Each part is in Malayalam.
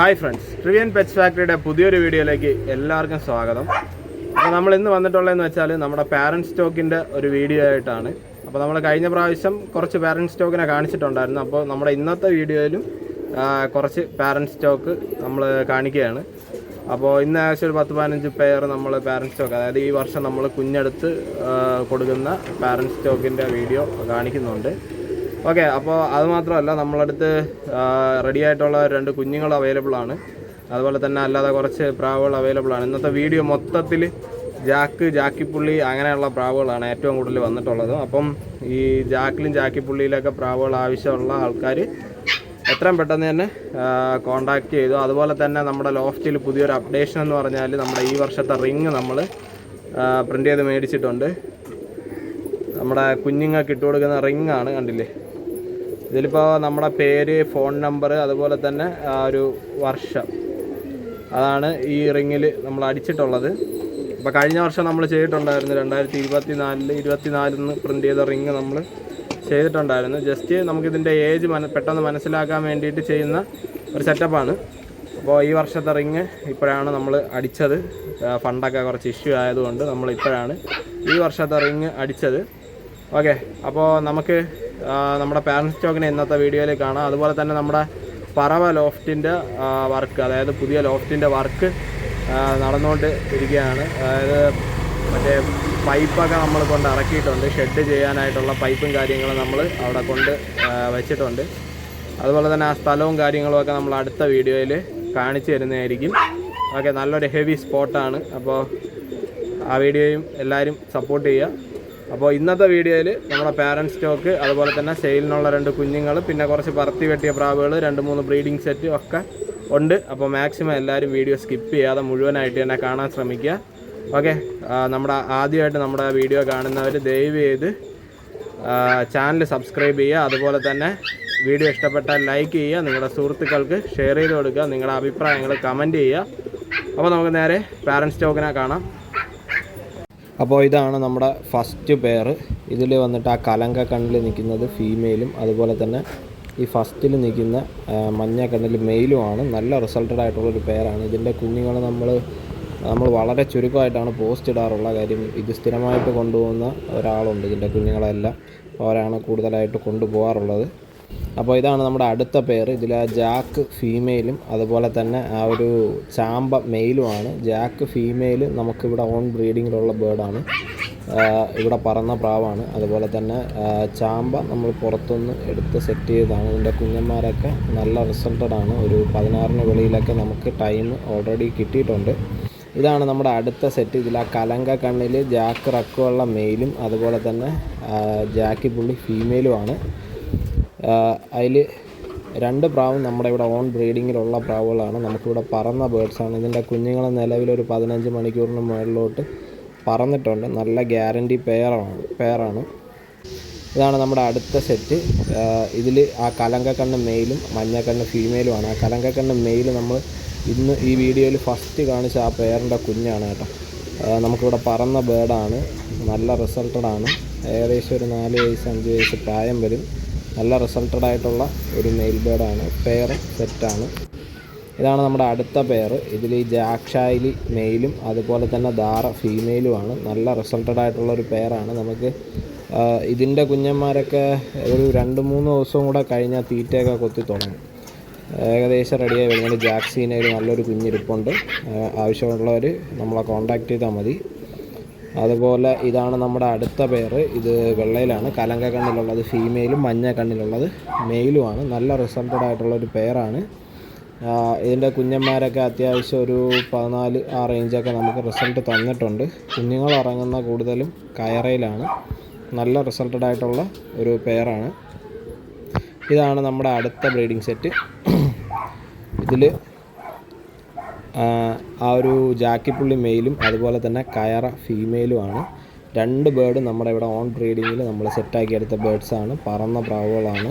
ഹായ് ഫ്രണ്ട്സ് ട്രിവിയൻ പെറ്റ്സ് ഫാക്ടറിയുടെ പുതിയൊരു വീഡിയോയിലേക്ക് എല്ലാവർക്കും സ്വാഗതം. അപ്പോൾ നമ്മൾ ഇന്ന് വന്നിട്ടുള്ളതെന്ന് വെച്ചാൽ നമ്മുടെ പാരന്റ് സ്റ്റോക്കിന്റെ ഒരു വീഡിയോ ആയിട്ടാണ്. അപ്പോൾ നമ്മൾ കഴിഞ്ഞ പ്രാവശ്യം കുറച്ച് പാരന്റ് സ്റ്റോക്കിനെ കാണിച്ചിട്ടുണ്ടായിരുന്നു. അപ്പോൾ നമ്മുടെ ഇന്നത്തെ വീഡിയോയിലും കുറച്ച് പാരന്റ് സ്റ്റോക്ക് നമ്മൾ കാണിക്കുകയാണ്. അപ്പോൾ ഇന്ന് ഏകദേശം ഒരു പത്ത് പതിനഞ്ച് പേർ നമ്മൾ പാരന്റ് സ്റ്റോക്ക് അതായത് ഈ വർഷം നമ്മൾ കുഞ്ഞെടുത്ത് കൊടുക്കുന്ന പാരന്റ് സ്റ്റോക്കിന്റെ വീഡിയോ കാണിക്കുന്നുണ്ട്. ഓക്കെ അപ്പോൾ അത് മാത്രമല്ല നമ്മളടുത്ത് റെഡി ആയിട്ടുള്ള രണ്ട് കുഞ്ഞുങ്ങൾ അവൈലബിൾ ആണ്. അതുപോലെ തന്നെ അല്ലാതെ കുറച്ച് പ്രാവുകൾ അവൈലബിൾ ആണ്. ഇന്നത്തെ വീഡിയോ മൊത്തത്തിൽ ജാക്ക് ജാക്കിപ്പുള്ളി അങ്ങനെയുള്ള പ്രാവുകളാണ് ഏറ്റവും കൂടുതൽ വന്നിട്ടുള്ളത്. അപ്പം ഈ ജാക്കിലും ജാക്കിപ്പുള്ളിയിലൊക്കെ പ്രാവുകൾ ആവശ്യമുള്ള ആൾക്കാർ എത്രയും പെട്ടെന്ന് തന്നെ കോണ്ടാക്ട് ചെയ്തു. അതുപോലെ തന്നെ നമ്മുടെ ലോഫ്റ്റിൽ പുതിയൊരു അപ്ഡേഷൻ എന്ന് പറഞ്ഞാൽ നമ്മുടെ ഈ വർഷത്തെ റിങ് നമ്മൾ പ്രിന്റ് ചെയ്ത് മേടിച്ചിട്ടുണ്ട്. നമ്മുടെ കുഞ്ഞുങ്ങൾക്ക് ഇട്ട് കൊടുക്കുന്ന റിങ്ങാണ് കണ്ടില്ലേ? ഇതിലിപ്പോൾ നമ്മുടെ പേര് ഫോൺ നമ്പർ അതുപോലെ തന്നെ ഒരു വർഷം. അതാണ് ഈ റിങ്ങിൽ നമ്മൾ അടിച്ചിട്ടുള്ളത്. അപ്പോൾ കഴിഞ്ഞ വർഷം നമ്മൾ ചെയ്തിട്ടുണ്ടായിരുന്നു. രണ്ടായിരത്തി ഇരുപത്തി നാലിൽ ഇരുപത്തി നാലിന്ന് പ്രിന്റ് ചെയ്ത റിങ് നമ്മൾ ചെയ്തിട്ടുണ്ടായിരുന്നു. ജസ്റ്റ് നമുക്കിതിന്റെ ഏജ് മന പെട്ടെന്ന് മനസ്സിലാക്കാൻ വേണ്ടിയിട്ട് ചെയ്യുന്ന ഒരു സെറ്റപ്പാണ്. അപ്പോൾ ഈ വർഷത്തെ റിങ് ഇപ്പോഴാണ് നമ്മൾ അടിച്ചത്. ഫണ്ടൊക്കെ കുറച്ച് ഇഷ്യൂ ആയതുകൊണ്ട് നമ്മൾ ഇപ്പോഴാണ് ഈ വർഷത്തെ റിങ് അടിച്ചത്. ഓക്കെ അപ്പോൾ നമുക്ക് നമ്മുടെ പാരൻസ് സ്റ്റോക്കിനെ ഇന്നത്തെ വീഡിയോയിൽ കാണാം. അതുപോലെ തന്നെ നമ്മുടെ പറവ ലോഫ്റ്റിന്റെ വർക്ക് അതായത് പുതിയ ലോഫ്റ്റിന്റെ വർക്ക് നടന്നുകൊണ്ട് ഇരിക്കുകയാണ് അതായത് മറ്റേ പൈപ്പൊക്കെ നമ്മൾ കൊണ്ട് ഇറക്കിയിട്ടുണ്ട്. ഷെഡ് ചെയ്യാനായിട്ടുള്ള പൈപ്പും കാര്യങ്ങളും നമ്മൾ അവിടെ കൊണ്ട് വെച്ചിട്ടുണ്ട്. അതുപോലെ തന്നെ ആ സ്ഥലവും കാര്യങ്ങളും ഒക്കെ നമ്മൾ അടുത്ത വീഡിയോയിൽ കാണിച്ചു തരുന്നതായിരിക്കും. ഓക്കെ നല്ലൊരു ഹെവി സ്പോട്ടാണ് അപ്പോൾ ആ വീഡിയോയും എല്ലാവരും സപ്പോർട്ട് ചെയ്യുക. അപ്പോൾ ഇന്നത്തെ വീഡിയോയിൽ നമ്മുടെ പാരന്റ് സ്റ്റോക്ക് അതുപോലെ തന്നെ സെയിലിനുള്ള രണ്ട് കുഞ്ഞുങ്ങൾ പിന്നെ കുറച്ച് പറത്തി വെട്ടിയ പ്രാവുകൾ രണ്ട് മൂന്ന് ബ്രീഡിംഗ് സെറ്റ് ഒക്കെ ഉണ്ട്. അപ്പോൾ മാക്സിമം എല്ലാവരും വീഡിയോ സ്കിപ്പ് ചെയ്യാതെ മുഴുവനായിട്ട് തന്നെ കാണാൻ ശ്രമിക്കുക. ഓക്കെ നമ്മുടെ ആദ്യമായിട്ട് നമ്മുടെ വീഡിയോ കാണുന്നവർ ദയവ് ചെയ്ത് ചാനൽ സബ്സ്ക്രൈബ് ചെയ്യുക. അതുപോലെ തന്നെ വീഡിയോ ഇഷ്ടപ്പെട്ടാൽ ലൈക്ക് ചെയ്യുക. നിങ്ങളുടെ സുഹൃത്തുക്കൾക്ക് ഷെയർ ചെയ്ത് കൊടുക്കുക. നിങ്ങളുടെ അഭിപ്രായങ്ങൾ കമന്റ് ചെയ്യുക. അപ്പോൾ നമുക്ക് നേരെ പാരന്റ് സ്റ്റോക്കിനെ കാണാം. അപ്പോൾ ഇതാണ് നമ്മുടെ ഫസ്റ്റ് പെയർ ഇതിൽ വന്നിട്ട് ആ കലങ്ക കണ്ണിൽ നിൽക്കുന്നത് ഫീമെയിലും അതുപോലെ തന്നെ ഈ ഫസ്റ്റിൽ നിൽക്കുന്ന മഞ്ഞ കണ്ണിൽ മെയിലുമാണ് നല്ല റിസൾട്ടഡ് ആയിട്ടുള്ളൊരു പെയറാണ് ഇതിന്റെ കുഞ്ഞുങ്ങൾ നമ്മൾ നമ്മൾ വളരെ ചുരുക്കമായിട്ടാണ് പോസ്റ്റ് ഇടാറുള്ള കാര്യം. ഇത് സ്ഥിരമായിട്ട് കൊണ്ടുപോകുന്ന ഒരാളുണ്ട് ഇതിന്റെ കുഞ്ഞുങ്ങളെല്ലാം. അവരാണ് കൂടുതലായിട്ട് കൊണ്ടുപോകാറുള്ളത്. അപ്പോൾ ഇതാണ് നമ്മുടെ അടുത്ത പേർ ഇതിൽ ആ ജാക്ക് ഫീമെയിലും അതുപോലെ തന്നെ ആ ഒരു ചാമ്പ മെയിലുമാണ് ജാക്ക് ഫീമെയിൽ നമുക്കിവിടെ ഓൺ ബ്രീഡിങ്ങിലുള്ള ബേർഡാണ് ഇവിടെ പറന്ന പ്രാവാണ്. അതുപോലെ തന്നെ ചാമ്പ നമ്മൾ പുറത്തുനിന്ന് എടുത്ത് സെറ്റ് ചെയ്തതാണ്. ഇതിന്റെ കുഞ്ഞന്മാരൊക്കെ നല്ല റിസൾട്ടഡ് ആണ്. ഒരു പതിനാറിന് വെളിയിലൊക്കെ നമുക്ക് ടൈം ഓൾറെഡി കിട്ടിയിട്ടുണ്ട്. ഇതാണ് നമ്മുടെ അടുത്ത സെറ്റ് ഇതിൽ ആ കലങ്ക കണ്ണിൽ ജാക്ക് റക്കുള്ള മെയിലും അതുപോലെ തന്നെ ജാക്കി പുള്ളി ഫീമെയിലുമാണ് അതിൽ രണ്ട് പ്രാവും നമ്മുടെ ഇവിടെ ഓൺ ബ്രീഡിങ്ങിലുള്ള പ്രാവുകളാണ്. നമുക്കിവിടെ പറന്ന ബേഡ്സാണ് ഇതിന്റെ കുഞ്ഞുങ്ങൾ നിലവിലൊരു പതിനഞ്ച് മണിക്കൂറിന് മുകളിലോട്ട് പറന്നിട്ടുണ്ട്. നല്ല ഗ്യാരണ്ടി പെയറാണ് പെയറാണ് ഇതാണ് നമ്മുടെ അടുത്ത സെറ്റ് ഇതിൽ ആ കലങ്കക്കണ്ണ് മെയിലും മഞ്ഞക്കണ്ണ് ഫീമെയിലുമാണ് ആ കലങ്കക്കണ്ണ് മെയിൽ നമ്മൾ ഇന്ന് ഈ വീഡിയോയിൽ ഫസ്റ്റ് കാണിച്ച ആ പെയറിന്റെ കുഞ്ഞാണ് കേട്ടോ. നമുക്കിവിടെ പറന്ന ബേഡാണ് നല്ല റിസൾട്ടഡാണ് ഏകദേശം ഒരു നാല് വയസ്സ് അഞ്ച് വയസ്സ് പ്രായം വരും. നല്ല റിസൾട്ടഡ് ആയിട്ടുള്ള ഒരു മെയിൽ ബേഡാണ് പെയർ സെറ്റാണ് ഇതാണ് നമ്മുടെ അടുത്ത പെയർ ഇതിൽ ഈ ജാക്ഷായിലി മെയിലും അതുപോലെ തന്നെ ധാറ ഫീമെയിലുമാണ് നല്ല റിസൾട്ടഡ് ആയിട്ടുള്ള ഒരു പെയറാണ് നമുക്ക് ഇതിന്റെ കുഞ്ഞന്മാരൊക്കെ ഒരു രണ്ട് മൂന്ന് ദിവസവും കൂടെ കഴിഞ്ഞാൽ തീറ്റയൊക്കെ കൊത്തി തുടങ്ങും. ഏകദേശം റെഡിയായി വരുന്നുണ്ട്. ജാക്സീനയിൽ നല്ലൊരു കുഞ്ഞിരിപ്പുണ്ട്. ആവശ്യമുള്ളവർ നമ്മളെ കോൺടാക്റ്റ് ചെയ്താൽ മതി. അതുപോലെ ഇതാണ് നമ്മുടെ അടുത്ത പേർ ഇത് വെള്ളയിലാണ്. കലങ്ക കണ്ണിലുള്ളത് ഫീമെയിലും മഞ്ഞ കണ്ണിലുള്ളത്. മെയിലുമാണ് നല്ല റിസൾട്ടഡ് ആയിട്ടുള്ള ഒരു പേരാണ്. ഇതിന്റെ കുഞ്ഞന്മാരൊക്കെ അത്യാവശ്യം ഒരു പതിനാല് ആ റേഞ്ചൊക്കെ നമുക്ക് റിസൾട്ട് തന്നിട്ടുണ്ട്. കുഞ്ഞുങ്ങൾ ഇറങ്ങുന്ന കൂടുതലും കയറയിലാണ്. നല്ല റിസൾട്ടഡ് ആയിട്ടുള്ള ഒരു പെയറാണ് ഇതാണ് നമ്മുടെ അടുത്ത ബ്രീഡിംഗ് സെറ്റ് ഇതിൽ ആ ഒരു ജാക്കിപ്പുള്ളി മെയിലും അതുപോലെ തന്നെ കയറ ഫീമെയിലുമാണ്. രണ്ട് ബേർഡ് നമ്മുടെ ഇവിടെ ഓൺ ബ്രീഡിങ്ങിൽ നമ്മൾ സെറ്റാക്കി എടുത്ത ബേർഡ്സാണ് പറന്ന പ്രാവുകളാണ്.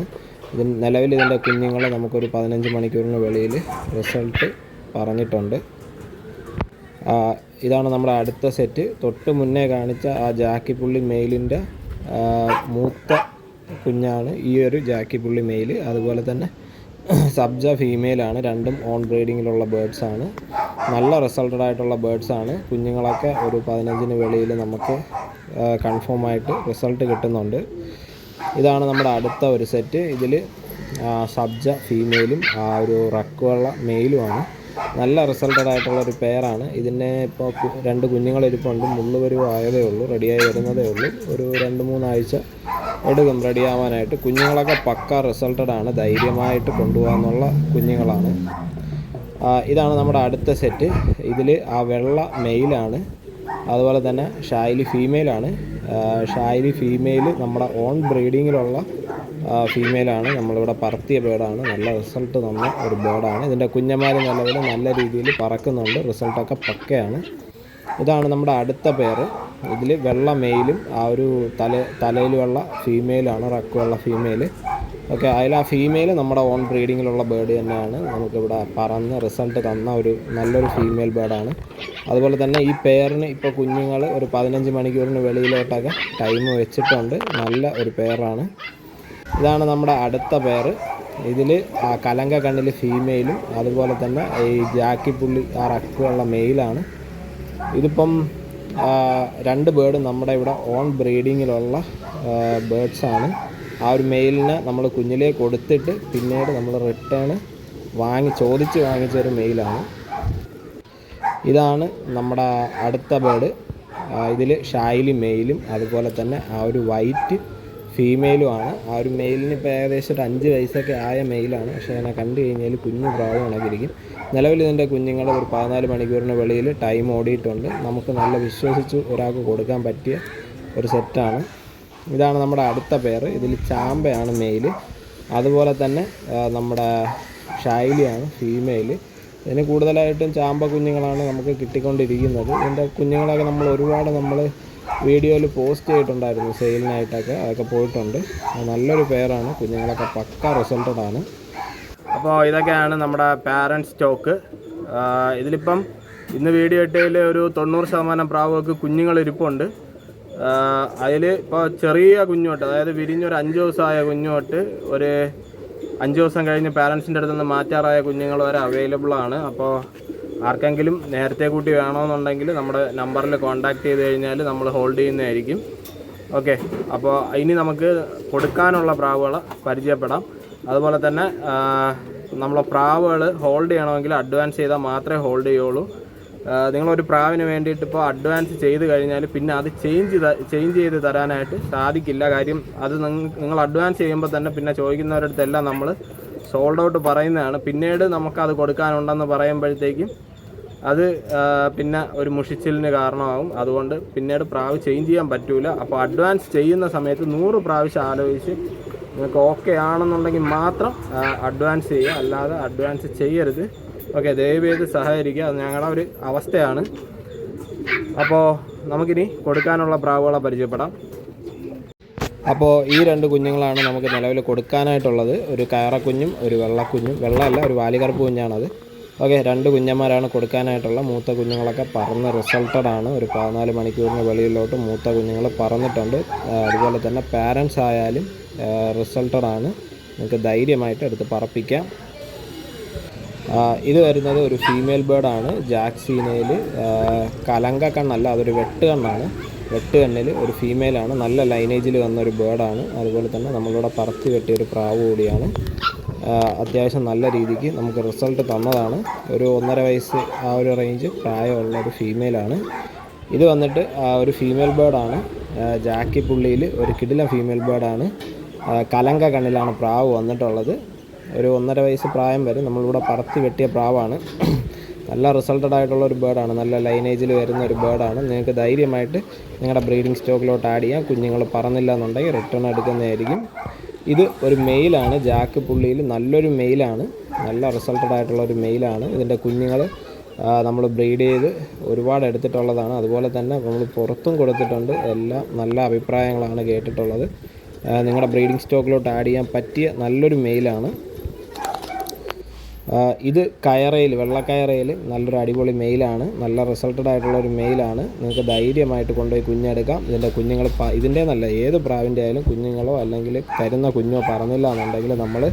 ഇതിന് നിലവിൽ ഇതിന്റെ കുഞ്ഞുങ്ങൾ നമുക്കൊരു പതിനഞ്ച് മണിക്കൂറിന് വെളിയിൽ റിസൾട്ട് പറഞ്ഞിട്ടുണ്ട്. ഇതാണ് നമ്മുടെ അടുത്ത സെറ്റ് തൊട്ട് മുന്നേ കാണിച്ച ആ ജാക്കിപ്പുള്ളി മെയിലിന്റെ മൂത്ത കുഞ്ഞാണ് ഈ ഒരു ജാക്കിപ്പുള്ളി മെയിൽ അതുപോലെ തന്നെ സബ്ജ ഫീമെയിലാണ്. രണ്ടും ഓൺ ബ്രീഡിങ്ങിലുള്ള ബേഡ്സാണ് നല്ല റിസൾട്ടഡ് ആയിട്ടുള്ള ബേഡ്സാണ് കുഞ്ഞുങ്ങളൊക്കെ ഒരു പതിനഞ്ചിന് വെളിയിൽ നമുക്ക് കൺഫേം ആയിട്ട് റിസൾട്ട് കിട്ടുന്നുണ്ട്. ഇതാണ് നമ്മുടെ അടുത്ത ഒരു സെറ്റ്. ഇതിൽ സബ്ജ ഫീമെയിലും ആ ഒരു റക്കുള്ള മെയിലുമാണ് നല്ല റിസൾട്ടഡ് ആയിട്ടുള്ള ഒരു പെയറാണ് ഇതിനെ ഇപ്പോൾ രണ്ട് കുഞ്ഞുങ്ങളിരിപ്പുണ്ട് മുള്ളുപരുവ് ആയതേ ഉള്ളൂ റെഡിയായി വരുന്നതേ ഉള്ളൂ. ഒരു രണ്ട് മൂന്നാഴ്ച എടുക്കും റെഡിയാവാനായിട്ട് കുഞ്ഞുങ്ങളൊക്കെ പക്ക റിസൾട്ടഡ് ആണ്. ധൈര്യമായിട്ട് കൊണ്ടുപോകാമെന്നുള്ള കുഞ്ഞുങ്ങളാണ്. ഇതാണ് നമ്മുടെ അടുത്ത സെറ്റ് ഇതിൽ ആ വെള്ള മെയിലാണ് അതുപോലെ തന്നെ ഷായിലി ഫീമെയിലാണ് ഷായിലി ഫീമെയിൽ നമ്മുടെ ഓൺ ബ്രീഡിങ്ങിലുള്ള ഫീമെയിലാണ് നമ്മളിവിടെ പറത്തിയ ബേഡാണ് നല്ല റിസൾട്ട് തന്ന ഒരു ബേഡാണ് ഇതിന്റെ കുഞ്ഞന്മാർ നിലവിൽ നല്ല രീതിയിൽ പറക്കുന്നുണ്ട്. റിസൾട്ടൊക്കെ പക്കയാണ്. ഇതാണ് നമ്മുടെ അടുത്ത പേര്. ഇതിൽ വെള്ള മെയിലും ആ ഒരു തല തലയിലുള്ള ഫീമെയിലാണ് റക്കുള്ള ഫീമെയിൽ ഓക്കെ അതിൽ ആ ഫീമെയിൽ നമ്മുടെ ഓൺ ബ്രീഡിങ്ങിലുള്ള ബേർഡ് തന്നെയാണ്. നമുക്കിവിടെ പറന്ന് റിസൾട്ട് തന്ന ഒരു നല്ലൊരു ഫീമെയിൽ ബേർഡാണ് അതുപോലെ തന്നെ ഈ പെയറിന് ഇപ്പോൾ കുഞ്ഞുങ്ങൾ ഒരു പതിനഞ്ച് മണിക്കൂറിന് വെളിയിലോട്ടൊക്കെ ടൈം വെച്ചിട്ടുണ്ട്. നല്ല ഒരു പെയറാണ്. ഇതാണ് നമ്മുടെ അടുത്ത പേര് ഇതിൽ ആ കലങ്ക കണ്ണിൽ ഫീമെയിലും അതുപോലെ തന്നെ ഈ ജാക്കി പുള്ളി ആ റക്കുള്ള മെയിലാണ്. ഇതിപ്പം രണ്ട് ബേർഡ് നമ്മുടെ ഇവിടെ ഓൺ ബ്രീഡിങ്ങിലുള്ള ബേർഡ്സാണ് ആ ഒരു മെയിലിന് നമ്മൾ കുഞ്ഞിലേ കൊടുത്തിട്ട് പിന്നീട് നമ്മൾ റിട്ടേൺ വാങ്ങി ചോദിച്ച് വാങ്ങിച്ച ഒരു മെയിലാണ് ഇതാണ് നമ്മുടെ അടുത്ത ബേർഡ് ഇതിൽ ഷായിലി മെയിലും അതുപോലെ തന്നെ ആ ഒരു വൈറ്റ് ഫീമെയിലുമാണ് ആ ഒരു മെയിലിന് ഇപ്പോൾ ഏകദേശം ഒരു അഞ്ച് വയസ്സൊക്കെ ആയ മെയിലാണ് പക്ഷേ അതിനെ കണ്ടു കഴിഞ്ഞാൽ കുഞ്ഞു പ്രാവ് കണക്കിരിക്കും നിലവിൽ ഇതിന്റെ കുഞ്ഞുങ്ങൾ ഒരു പതിനാല് മണിക്കൂറിന് വെളിയിൽ ടൈം ഓടിയിട്ടുണ്ട്. നമുക്ക് നല്ല വിശ്വസിച്ച് ഒരാൾക്ക് കൊടുക്കാൻ പറ്റിയ ഒരു സെറ്റാണ് ഇതാണ് നമ്മുടെ അടുത്ത പേര് ഇതിൽ ചാമ്പയാണ് മെയിൽ അതുപോലെ തന്നെ നമ്മുടെ ഷൈലിയാണ് ഫീമെയിൽ ഇതിന് കൂടുതലായിട്ടും ചാമ്പ കുഞ്ഞുങ്ങളാണ് നമുക്ക് കിട്ടിക്കൊണ്ടിരിക്കുന്നത്. ഇതിന്റെ കുഞ്ഞുങ്ങളൊക്കെ നമ്മൾ ഒരുപാട് നമ്മൾ വീഡിയോയിൽ പോസ്റ്റ് ചെയ്തിട്ടുണ്ടായിരുന്നു സെയിലിനായിട്ടൊക്കെ അതൊക്കെ പോയിട്ടുണ്ട്. നല്ലൊരു പേരാണ്. കുഞ്ഞുങ്ങളൊക്കെ പക്ക റിസൾട്ടഡ് ആണ് അപ്പോൾ ഇതൊക്കെയാണ് നമ്മുടെ പാരന്റ് സ്റ്റോക്ക്. ഇതിലിപ്പം ഇന്ന് വീഡിയോ ഇട്ടതിൽ ഒരു തൊണ്ണൂറ് ശതമാനം പ്രാവുകൾക്ക് കുഞ്ഞുങ്ങൾ ഇരിപ്പുണ്ട്. അതിൽ ഇപ്പോൾ ചെറിയ കുഞ്ഞോട്ട് അതായത് വിരിഞ്ഞൊരു അഞ്ച് ദിവസമായ കുഞ്ഞോട്ട് ഒരു അഞ്ച് ദിവസം കഴിഞ്ഞ് പാരൻസിന്റെ അടുത്ത് നിന്ന് മാറ്റാറായ കുഞ്ഞുങ്ങൾ വരെ അവൈലബിൾ ആണ് അപ്പോൾ ആർക്കെങ്കിലും നേരത്തെ കൂട്ടി വേണമെന്നുണ്ടെങ്കിൽ നമ്മുടെ നമ്പറിൽ കോൺടാക്ട് ചെയ്ത് കഴിഞ്ഞാൽ നമ്മൾ ഹോൾഡ് ചെയ്യുന്നതായിരിക്കും. ഓക്കെ അപ്പോൾ ഇനി നമുക്ക് കൊടുക്കാനുള്ള പ്രാവുകൾ പരിചയപ്പെടാം. അതുപോലെ തന്നെ നമ്മൾ പ്രാവുകൾ ഹോൾഡ് ചെയ്യണമെങ്കിൽ അഡ്വാൻസ് ചെയ്താൽ മാത്രമേ ഹോൾഡ് ചെയ്യുള്ളൂ നിങ്ങളൊരു പ്രാവിന് വേണ്ടിയിട്ട് ഇപ്പോൾ അഡ്വാൻസ് ചെയ്ത് കഴിഞ്ഞാൽ പിന്നെ അത് ചേഞ്ച് ചേഞ്ച് ചെയ്ത് തരാനായിട്ട് സാധിക്കില്ല. കാര്യം അത് നിങ്ങൾ അഡ്വാൻസ് ചെയ്യുമ്പോൾ തന്നെ പിന്നെ ചോദിക്കുന്നവരടുത്തെല്ലാം നമ്മൾ സോൾഡ് ഔട്ട് പറയുന്നതാണ്. പിന്നീട് നമുക്കത് കൊടുക്കാനുണ്ടെന്ന് പറയുമ്പോഴത്തേക്കും അത് പിന്നെ ഒരു മുഷിച്ചിലിന് കാരണമാകും. അതുകൊണ്ട് പിന്നീട് പ്രാവ് ചേഞ്ച് ചെയ്യാൻ പറ്റൂല. അപ്പോൾ അഡ്വാൻസ് ചെയ്യുന്ന സമയത്ത് നൂറ് പ്രാവശ്യം ആലോചിച്ച് നിങ്ങൾക്ക് ഓക്കെ ആണെന്നുണ്ടെങ്കിൽ മാത്രം അഡ്വാൻസ് ചെയ്യുക. അല്ലാതെ അഡ്വാൻസ് ചെയ്യരുത്. ഓക്കെ ദയവേത് സഹകരിക്കുക. അത് ഞങ്ങളുടെ ഒരു അവസ്ഥയാണ്. അപ്പോൾ നമുക്കിനി കൊടുക്കാനുള്ള പ്രാവുകളെ പരിചയപ്പെടാം. അപ്പോൾ ഈ രണ്ട് കുഞ്ഞുങ്ങളാണ് നമുക്ക് നിലവിൽ കൊടുക്കാനായിട്ടുള്ളത്. ഒരു കയറക്കുഞ്ഞും ഒരു വെള്ളക്കുഞ്ഞും. വെള്ളമല്ല ഒരു വാലികറുപ്പ് കുഞ്ഞാണത് ഓക്കെ രണ്ട് കുഞ്ഞന്മാരാണ് കൊടുക്കാനായിട്ടുള്ള. മൂത്ത കുഞ്ഞുങ്ങളൊക്കെ പറന്ന് റിസൾട്ടഡ് ആണ്. ഒരു പതിനാല് മണിക്കൂറിന് വെളിയിലോട്ട് മൂത്ത കുഞ്ഞുങ്ങൾ പറന്നിട്ടുണ്ട്. അതുപോലെ തന്നെ പാരൻസ് ആയാലും റിസൾട്ടഡ് ആണ്. നിങ്ങൾക്ക് ധൈര്യമായിട്ട് എടുത്ത് പറപ്പിക്കാം. ഇത് വരുന്നത് ഒരു ഫീമെയിൽ ബേർഡാണ് ജാക്സീനയിൽ കലങ്ക കണ്ണല്ല അതൊരു വെട്ട് കണ്ണാണ്. വെട്ട് കണ്ണിൽ ഒരു ഫീമെയിലാണ് നല്ല ലൈനേജിൽ വന്ന ഒരു ബേർഡാണ് അതുപോലെ തന്നെ നമ്മളിവിടെ പറത്തി കെട്ടിയൊരു പ്രാവ് കൂടിയാണ്. അത്യാവശ്യം നല്ല രീതിക്ക് നമുക്ക് റിസൾട്ട് തന്നതാണ്. ഒരു ഒന്നര വയസ്സ് ആ ഒരു റേഞ്ച് പ്രായമുള്ള ഒരു ഫീമെയിലാണ് ഇത് വന്നിട്ട് ഒരു ഫീമെയിൽ ബേർഡാണ് ജാക്കി പുള്ളിയിൽ ഒരു കിടിലം ഫീമെയിൽ ബേർഡാണ് കലങ്ക കണ്ണിലാണ് പ്രാവ് വന്നിട്ടുള്ളത്. ഒരു ഒന്നര വയസ്സ് പ്രായം വരെ നമ്മളിവിടെ പറത്തി വെട്ടിയ പ്രാവാണ്. നല്ല റിസൾട്ടഡ് ആയിട്ടുള്ള ഒരു ബേർഡാണ് നല്ല ലൈനേജിൽ വരുന്ന ഒരു ബേർഡാണ് നിങ്ങൾക്ക് ധൈര്യമായിട്ട് നിങ്ങളുടെ ബ്രീഡിംഗ് സ്റ്റോക്കിലോട്ട് ആഡ് ചെയ്യാം. കുഞ്ഞുങ്ങൾ പറന്നില്ല എന്നുണ്ടെങ്കിൽ റിട്ടേൺ എടുക്കുന്നതായിരിക്കും. ഇത് ഒരു മെയിലാണ്. ജാക്ക് പുള്ളിയിൽ നല്ലൊരു മെയിലാണ്. നല്ല റിസൾട്ടഡ് ആയിട്ടുള്ള ഒരു മെയിലാണ്. ഇതിന്റെ കുഞ്ഞുങ്ങൾ നമ്മൾ ബ്രീഡ് ചെയ്ത് ഒരുപാട് എടുത്തിട്ടുള്ളതാണ്. അതുപോലെ തന്നെ നമ്മൾ പുറത്തും കൊടുത്തിട്ടുണ്ട്. എല്ലാം നല്ല അഭിപ്രായങ്ങളാണ് കേട്ടിട്ടുള്ളത്. നിങ്ങളുടെ ബ്രീഡിംഗ് സ്റ്റോക്കിലോട്ട് ആഡ് ചെയ്യാൻ പറ്റിയ നല്ലൊരു മെയിലാണ്. ഇത് കയറയിൽ വെള്ളക്കയറയിൽ നല്ലൊരു അടിപൊളി മെയിലാണ്. നല്ല റിസൾട്ടഡ് ആയിട്ടുള്ള ഒരു മെയിലാണ്. നിങ്ങൾക്ക് ധൈര്യമായിട്ട് കൊണ്ടുപോയി കുഞ്ഞെടുക്കാം. ഇതിന്റെ കുഞ്ഞുങ്ങൾ ഇതിന്റെ നല്ല ഏത് പ്രാവിന്റെ ആയാലും കുഞ്ഞുങ്ങളോ അല്ലെങ്കിൽ തരുന്ന കുഞ്ഞോ പറഞ്ഞില്ല എന്നുണ്ടെങ്കിൽ നമ്മൾ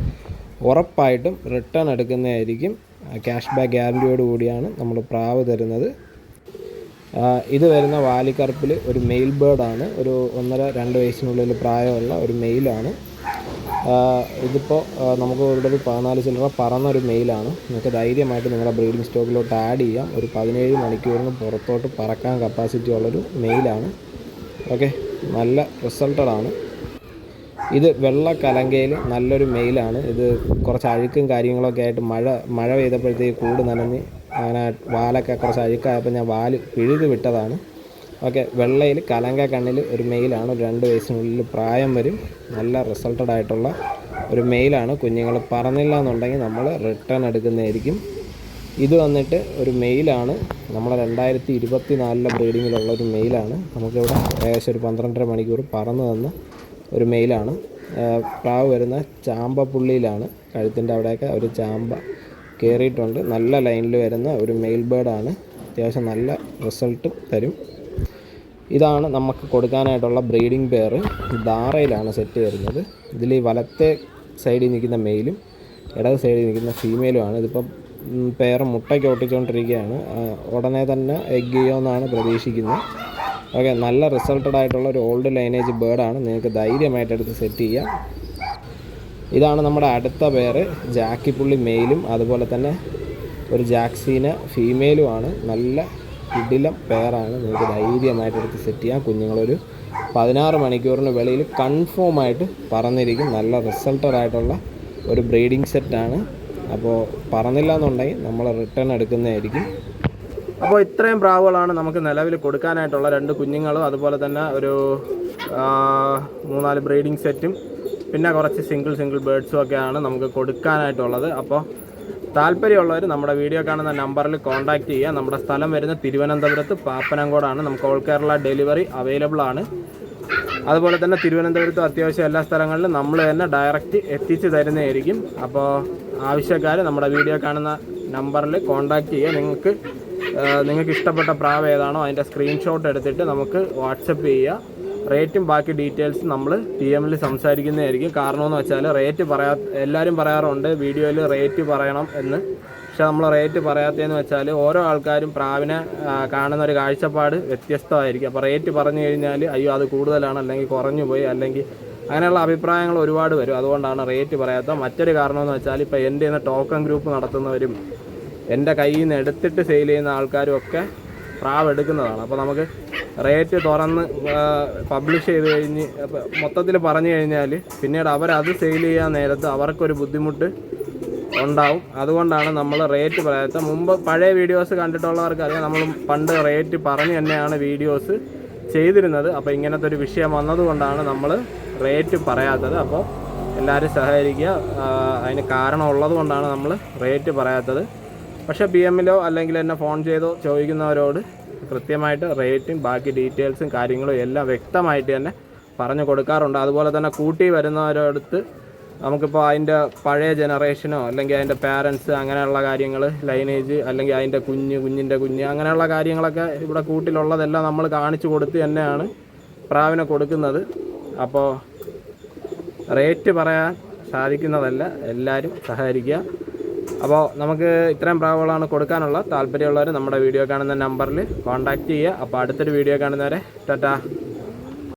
ഉറപ്പായിട്ടും റിട്ടേൺ എടുക്കുന്നതായിരിക്കും. ക്യാഷ് ബാക്ക് ഗ്യാരന്റിയോട് കൂടിയാണ് നമ്മൾ പ്രാവ് തരുന്നത്. ഇത് വരുന്ന വാലിക്കറുപ്പിൽ ഒരു മെയിൽ ബേർഡാണ് ഒരു ഒന്നര രണ്ട് വയസ്സിനുള്ളിൽ പ്രായമുള്ള ഒരു മെയിലാണ് ഇതിപ്പോൾ നമുക്ക് ഒരു പതിനാല് ചില്ലറ പറന്ന ഒരു മെയിലാണ് നിങ്ങൾക്ക് ധൈര്യമായിട്ട് നിങ്ങളുടെ ബ്രീഡിംഗ് സ്റ്റോക്കിലോട്ട് ആഡ് ചെയ്യാം. ഒരു പതിനേഴ് മണിക്കൂറിന് പുറത്തോട്ട് പറക്കാൻ കപ്പാസിറ്റി ഉള്ളൊരു മെയിലാണ് ഓക്കെ നല്ല റിസൾട്ടഡാണ് ഇത് വെള്ള കലങ്കയിൽ നല്ലൊരു മെയിലാണ് ഇത് കുറച്ച് അഴുക്കും കാര്യങ്ങളൊക്കെ ആയിട്ട് മഴ മഴ പെയ്തപ്പോഴത്തേക്ക് കൂട് നനഞ്ഞ് അങ്ങനെ വാലൊക്കെ കുറച്ച് അഴുക്കായപ്പോൾ ഞാൻ വാൽ പിഴുത് വിട്ടതാണ്. ഓക്കെ വെള്ളയിൽ കലങ്ക കണ്ണിൽ ഒരു മെയിലാണ്. രണ്ട് വയസ്സിനുള്ളിൽ പ്രായം വരും. നല്ല റിസൾട്ടഡ് ആയിട്ടുള്ള ഒരു മെയിലാണ്. കുഞ്ഞുങ്ങൾ പറഞ്ഞില്ല എന്നുണ്ടെങ്കിൽ നമ്മൾ റിട്ടേൺ എടുക്കുന്നതായിരിക്കും. ഇത് വന്നിട്ട് ഒരു മെയിലാണ്. നമ്മളെ രണ്ടായിരത്തി ഇരുപത്തി നാലിലെ ബ്രീഡിങ്ങിലുള്ള ഒരു മെയിലാണ്. നമുക്കിവിടെ ഏകദേശം ഒരു പന്ത്രണ്ടര മണിക്കൂർ പറന്ന് തന്ന ഒരു മെയിലാണ്. പ്രാവ് വരുന്ന ചാമ്പ പുള്ളിയിലാണ് കഴുത്തിന്റെ അവിടെയൊക്കെ ഒരു ചാമ്പ കയറിയിട്ടുണ്ട് നല്ല ലൈനിൽ വരുന്ന ഒരു മെയിൽ ബേർഡാണ് അത്യാവശ്യം നല്ല റിസൾട്ട് തരും. ഇതാണ് നമുക്ക് കൊടുക്കാനായിട്ടുള്ള ബ്രീഡിംഗ് പെയർ ധാറയിലാണ് സെറ്റ് വരുന്നത് ഇതിൽ ഈ വലത്തെ സൈഡിൽ നിൽക്കുന്ന മെയിലും ഇടത് സൈഡിൽ നിൽക്കുന്ന ഫീമെയിലുമാണ് ഇതിപ്പം പെയർ മുട്ടയ്ക്ക് ഒട്ടിച്ചുകൊണ്ടിരിക്കുകയാണ്. ഉടനെ തന്നെ എഗ് ചെയ്യുമെന്നാണ് പ്രതീക്ഷിക്കുന്നത്. ഓക്കെ നല്ല റിസൾട്ടഡ് ആയിട്ടുള്ള ഒരു ഓൾഡ് ലൈനേജ് ബേർഡാണ് നിങ്ങൾക്ക് ധൈര്യമായിട്ട് എടുത്ത് സെറ്റ് ചെയ്യാം. ഇതാണ് നമ്മുടെ അടുത്ത പേര്. ജാക്കിപ്പുള്ളി മെയിലും അതുപോലെ തന്നെ ഒരു ജാക്സീന ഫീമെയിലുമാണ് നല്ല ഇടിലം പെയറാണ് നിങ്ങൾക്ക് ധൈര്യമായിട്ട് എടുത്ത് സെറ്റ് ചെയ്യാം. കുഞ്ഞുങ്ങളൊരു പതിനാറ് മണിക്കൂറിന് വെളിയിൽ കൺഫേം ആയിട്ട് പറന്നിരിക്കും. നല്ല റിസൾട്ടഡ് ആയിട്ടുള്ള ഒരു ബ്രീഡിംഗ് സെറ്റാണ് അപ്പോൾ പറന്നില്ല എന്നുണ്ടെങ്കിൽ നമ്മൾ റിട്ടേൺ എടുക്കുന്നതായിരിക്കും. അപ്പോൾ ഇത്രയും പ്രാവുകളാണ് നമുക്ക് നിലവിൽ കൊടുക്കാനായിട്ടുള്ള രണ്ട് കുഞ്ഞുങ്ങളും. അതുപോലെ തന്നെ ഒരു മൂന്നാൽ ബ്രീഡിംഗ് സെറ്റും പിന്നെ കുറച്ച് സിംഗിൾ സിംഗിൾ ബേഡ്സും ഒക്കെയാണ് നമുക്ക് കൊടുക്കാനായിട്ടുള്ളത്. അപ്പോൾ താല്പര്യമുള്ളവർ നമ്മുടെ വീഡിയോ കാണുന്ന നമ്പറിൽ കോൺടാക്റ്റ് ചെയ്യുക. നമ്മുടെ സ്ഥലം വരുന്ന തിരുവനന്തപുരത്ത് പാപ്പനംകോടാണ്. നമുക്ക് ഓൾ കേരള ഡെലിവറി അവൈലബിൾ ആണ്. അതുപോലെ തന്നെ തിരുവനന്തപുരത്ത് അത്യാവശ്യം എല്ലാ സ്ഥലങ്ങളിലും നമ്മൾ തന്നെ ഡയറക്റ്റ് എത്തിച്ച് തരുന്നതായിരിക്കും. അപ്പോൾ ആവശ്യക്കാർ നമ്മുടെ വീഡിയോ കാണുന്ന നമ്പറിൽ കോൺടാക്റ്റ് ചെയ്യുക. നിങ്ങൾക്ക് നിങ്ങൾക്ക് ഇഷ്ടപ്പെട്ട പ്രാവ് ഏതാണോ അതിന്റെ സ്ക്രീൻഷോട്ട് എടുത്തിട്ട് നമുക്ക് വാട്സപ്പ് ചെയ്യുക. റേറ്റും ബാക്കി ഡീറ്റെയിൽസും നമ്മൾ ടി എമ്മിൽ സംസാരിക്കുന്നതായിരിക്കും. കാരണമെന്ന് വെച്ചാൽ റേറ്റ് പറയാ എല്ലാവരും പറയാറുണ്ട് വീഡിയോയിൽ റേറ്റ് പറയണം എന്ന്. പക്ഷെ നമ്മൾ റേറ്റ് പറയാത്തതെന്ന് വെച്ചാൽ ഓരോ ആൾക്കാരും പ്രാവിനെ കാണുന്ന ഒരു കാഴ്ചപ്പാട് വ്യത്യസ്തമായിരിക്കും. അപ്പോൾ റേറ്റ് പറഞ്ഞു കഴിഞ്ഞാൽ അയ്യോ അത് കൂടുതലാണ് അല്ലെങ്കിൽ കുറഞ്ഞു പോയി അല്ലെങ്കിൽ അങ്ങനെയുള്ള അഭിപ്രായങ്ങൾ ഒരുപാട് വരും. അതുകൊണ്ടാണ് റേറ്റ് പറയാത്ത. മറ്റൊരു കാരണമെന്ന് വെച്ചാൽ ഇപ്പോൾ എന്റെ ഇന്ന് ടോക്കൺ ഗ്രൂപ്പ് നടത്തുന്നവരും എന്റെ കയ്യിൽ നിന്ന് എടുത്തിട്ട് സെയിൽ ചെയ്യുന്ന ആൾക്കാരും ഒക്കെ പ്രാവ് എടുക്കുന്നതാണ്. അപ്പോൾ നമുക്ക് റേറ്റ് തുറന്ന് പബ്ലിഷ് ചെയ്ത് കഴിഞ്ഞ് മൊത്തത്തിൽ പറഞ്ഞു കഴിഞ്ഞാൽ പിന്നീട് അവരത് സെയിൽ ചെയ്യാൻ നേരത്ത് അവർക്കൊരു ബുദ്ധിമുട്ട് ഉണ്ടാവും. അതുകൊണ്ടാണ് നമ്മൾ റേറ്റ് പറയാത്ത മുമ്പ് പഴയ വീഡിയോസ് കണ്ടിട്ടുള്ളവർക്ക് അറിയാം നമ്മൾ പണ്ട് റേറ്റ് പറഞ്ഞ് തന്നെയാണ് വീഡിയോസ് ചെയ്തിരുന്നത്. അപ്പോൾ ഇങ്ങനത്തെ ഒരു വിഷയം വന്നതുകൊണ്ടാണ് നമ്മൾ റേറ്റ് പറയാത്തത്. അപ്പോൾ എല്ലാവരും സഹകരിക്കുക. അതിന് കാരണം ഉള്ളത് കൊണ്ടാണ് നമ്മൾ റേറ്റ് പറയാത്തത്. പക്ഷേ പി എമ്മിലോ അല്ലെങ്കിൽ എന്നെ ഫോൺ ചെയ്തോ ചോദിക്കുന്നവരോട് കൃത്യമായിട്ട് റേറ്റും ബാക്കി ഡീറ്റെയിൽസും കാര്യങ്ങളും എല്ലാം വ്യക്തമായിട്ട് തന്നെ പറഞ്ഞു കൊടുക്കാറുണ്ട്. അതുപോലെ തന്നെ കൂട്ടി വരുന്നവരടുത്ത് നമുക്കിപ്പോൾ അതിന്റെ പഴയ ജനറേഷനോ അല്ലെങ്കിൽ അതിന്റെ പാരൻസ് അങ്ങനെയുള്ള കാര്യങ്ങൾ ലൈനേജ് അല്ലെങ്കിൽ അതിന്റെ കുഞ്ഞ് കുഞ്ഞിന്റെ കുഞ്ഞ് അങ്ങനെയുള്ള കാര്യങ്ങളൊക്കെ ഇവിടെ കൂട്ടിലുള്ളതെല്ലാം നമ്മൾ കാണിച്ചു കൊടുത്ത് തന്നെയാണ് പ്രാവിനെ കൊടുക്കുന്നത്. അപ്പോൾ റേറ്റ് പറയാൻ സാധിക്കുന്നതല്ല. എല്ലാവരും സഹകരിക്കുക. അപ്പോൾ നമുക്ക് ഇത്രയും പ്രാവുകളാണ് കൊടുക്കാനുള്ള താല്പര്യമുള്ളവർ നമ്മുടെ വീഡിയോ കാണുന്ന നമ്പറിൽ കോൺടാക്റ്റ് ചെയ്യുക. അപ്പോൾ അടുത്തൊരു വീഡിയോ കാണുന്നവരെ ടാറ്റാ.